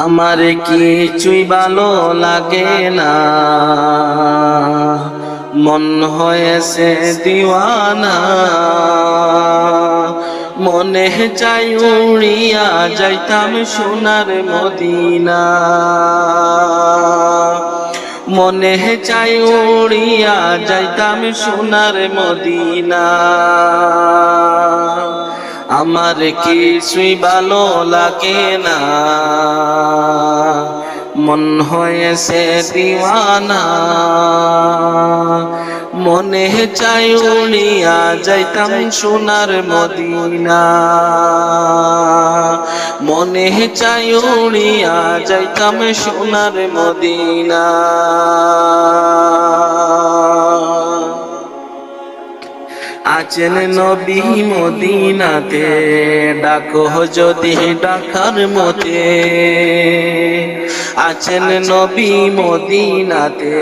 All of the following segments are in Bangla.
আমার কিছুই ভালো লাগে না। মন হয়েছে দিওয়ানা। মনে চাই উড়িয়া যাইতাম সোনার মদিনা। মনে চাই উড়িয়া যাইতাম সোনার মদিনা। আমার কিছুই ভালো লাগে না। মন হয়েছে দিওয়ানা। মনে চাই উড়িয়া যাইতাম সোনার মদিনা। মনে চাই উড়িয়া যাইতাম সোনার মদিনা। আছেন নবী মদিনাতে। ডাকো যদি ডাকার মতে। আছেন নবী মদিনাতে।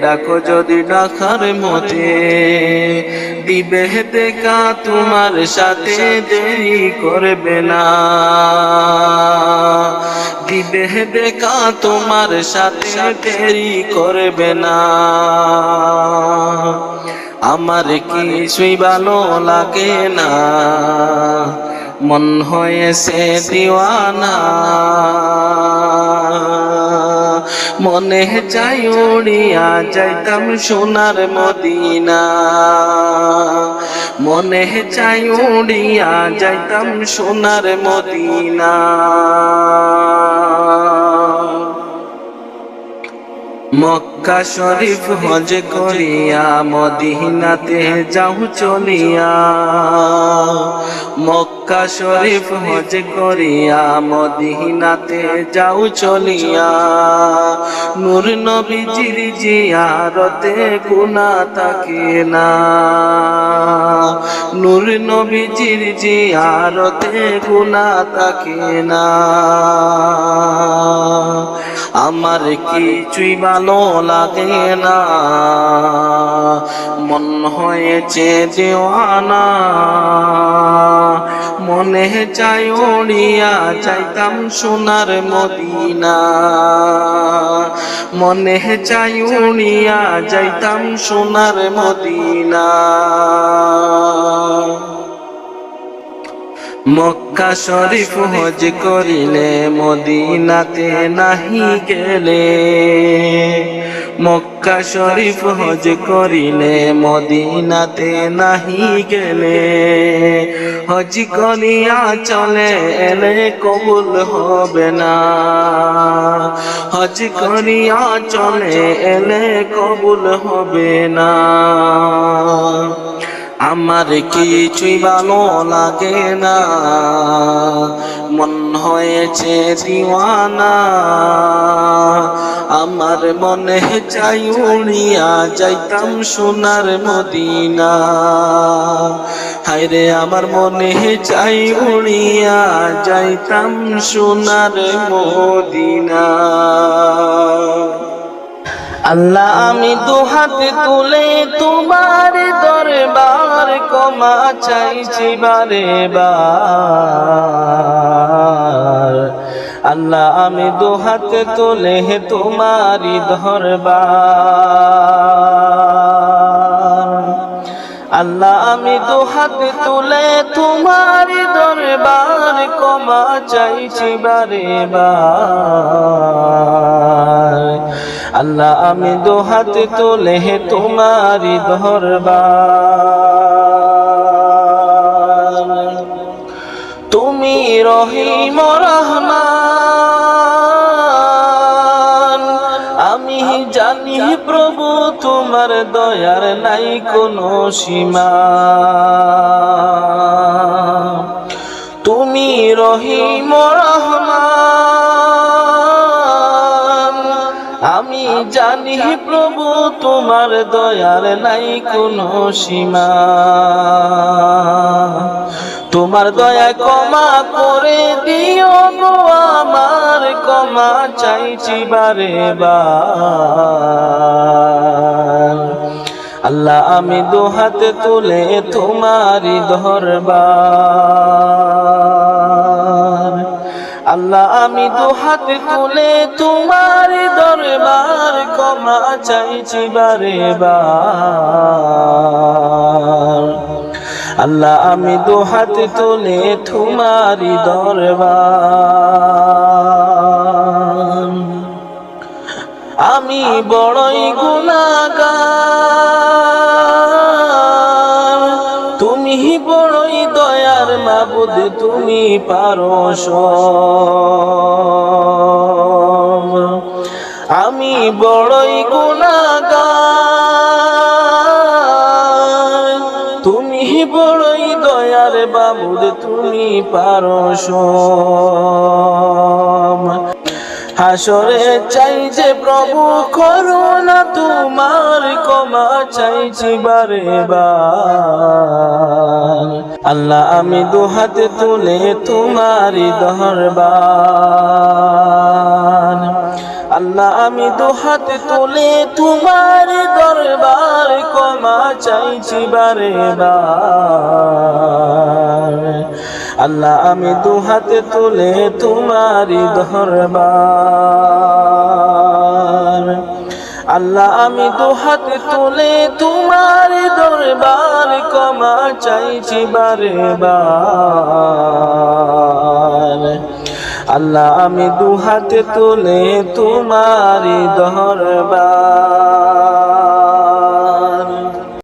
ডাকো যদি ডাকার মতে। দিবে দেখা তোমার সাথে দেরি করবে না। দিবে দেখা তোমার সাথে দেরি করবে না। আমার কিছুই ভালো লাগে না। মন হয়েছে দিওয়ানা। মনে চাই উড়িয়া যাইতাম সোনার মদিনা। মনে চাই উড়িয়া যাইতাম সোনার মদিনা। মক্কা শরীফ হজ করিয়া মদিনাতে যাও চলিয়া। মক্কা শরীফ হজ করিয়া মদিনাতে যাও চলিয়া। নূর নবীজির জিয়ারতে গুনা থাকে না। নূর নবীজির জিয়ারতে গুনা থাকে না। আমার কিছুই ভালো লাগে না। মন হয়েছে দেওয়ানা, মনে চাই উড়িয়া যাইতাম সোনার মদিনা। মনে চাই উড়িয়া যাইতাম সোনার মদিনা। মক্কা শরীফ হজ করিলে মদিনাতে নাহি গেলে। মক্কা শরীফ হজ করিলে মদিনাতে নাহি গেলে। হজ করিয়া চলে এলে কবুল হবে না। হজ করিয়া চলে এলে কবুল হবে না। আমার কিছুই ভালো লাগে না। মন হয়েছে দিওয়ানা। আমার মনে চাই উড়িয়া যাইতাম সোনার মদিনা। হায়রে আমার মনে চাই উড়িয়া যাইতাম সোনার মদিনা। আল্লাহ আমি দুহাতে তুলে তোমার দরবার ক্ষমা চাইছি বারে বার। আল্লাহ, আমি দু দুহাতে তুলে তোমারি দরবার। আল্লাহ, আমি দুহাত তুলে তোমার দরবার ক্ষমা চাইছি বারে বার। আল্লাহ, আমি দুহাত তুলে তোমারি দরবার। রহিম রহমান আমি জানি প্রভু তোমার দয়ার নাই কোনো সীমা। তুমি রহিম রহমান আমি জানি প্রভু, তোমার দয়ার নাই কোনো সীমা। তোমার দয়া ক্ষমা করে দিও গো, আমার ক্ষমা চাইছি বারে বার। আল্লাহ, আমি দুহাতে তুলে তোমারি দরবার। আল্লাহ, আমি দু হাত তুলে তোমার দরবার ক্ষমা চাইছি বারে আল্লাহ, আমি দু হাত তুলে তোমারি দরবার। আমি বড়ই গুণাগার তুমি দয়ার মাবুদ তুমি পারো। আমি বড়ই গুণাগার তুমি বড়ই দয়ার বাবুদ তুমি পারো। হাসরে চাই যে প্রভু, করুণা তোমার, ক্ষমা চাইছি বারে বার। আল্লাহ, আমি দুহাত তুলে তোমারি দরবার। আল্লাহ, আমি দুহাত তুলে তোমার দরবার, ক্ষমা চাইছি বারে বার। আল্লাহ, আমি দুহাতে তুলে তোমারি দরবার। আল্লাহ, আমি দুহাতে তুলে তোমার দরবার, ক্ষমা চাইছি বারে বার আল্লাহ, আমি দুহাতে তুলে তোমারি দরবার।